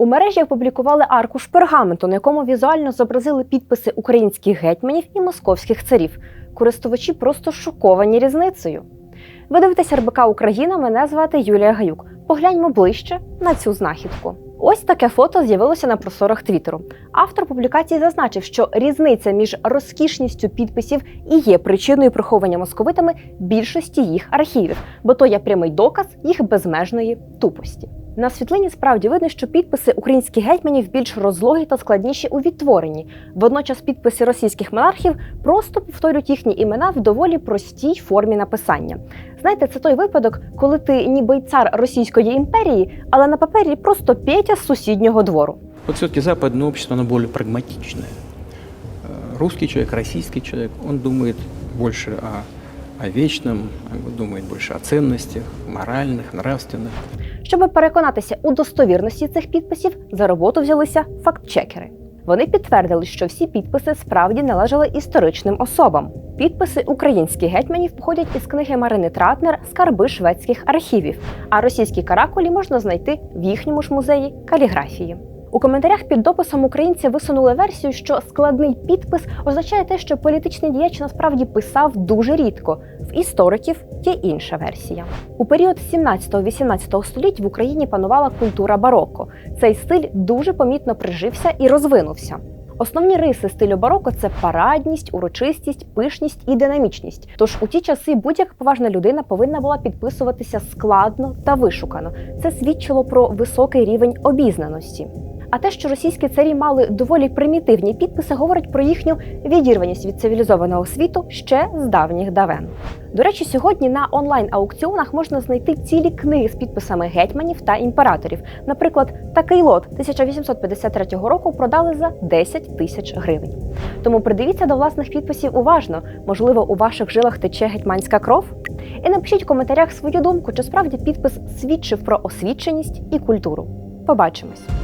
У мережі опублікували аркуш пергаменту, на якому візуально зобразили підписи українських гетьманів і московських царів. Користувачі просто шоковані різницею. Ви дивитесь РБК Україна. Мене звати Юлія Гаюк. Погляньмо ближче на цю знахідку. Ось таке фото з'явилося на просторах Твіттеру. Автор публікації зазначив, що різниця між розкішністю підписів і є причиною приховання московитами більшості їх архівів, бо то є прямий доказ їх безмежної тупості. На світлині справді видно, що підписи українських гетьманів більш розлогі та складніші у відтворенні. Водночас підписи російських монархів просто повторюють їхні імена в доволі простій формі написання. Знаєте, це той випадок, коли ти ніби й цар Російської імперії, але на папері просто Петя з сусіднього двору. Вот все-таки западное общество, оно более прагматичное. Э, Русский человек, российский человек, он думает больше о, о вечном, он думает больше о ценностях, моральных, нравственных. Щоб переконатися у достовірності цих підписів, за роботу взялися фактчекери. Вони підтвердили, що всі підписи справді належали історичним особам. Підписи українських гетьманів походять із книги Марини Тратнер Скарби шведських архівів, а російські каракулі можна знайти в їхньому ж музеї каліграфії. У коментарях під дописом українці висунули версію, що складний підпис означає те, що політичний діяч насправді писав дуже рідко. В істориків є інша версія. У період 17-18 століть в Україні панувала культура бароко. Цей стиль дуже помітно прижився і розвинувся. Основні риси стилю бароко це парадність, урочистість, пишність і динамічність. Тож у ті часи будь-яка поважна людина повинна була підписуватися складно та вишукано. Це свідчило про високий рівень обізнаності. А те, що російські царі мали доволі примітивні підписи, говорить про їхню відірваність від цивілізованого світу ще з давніх давен. До речі, сьогодні на онлайн-аукціонах можна знайти цілі книги з підписами гетьманів та імператорів. Наприклад, такий лот 1853 року продали за 10 тисяч гривень. Тому придивіться до власних підписів уважно. Можливо, у ваших жилах тече гетьманська кров? І напишіть в коментарях свою думку, чи справді підпис свідчив про освіченість і культуру. Побачимось!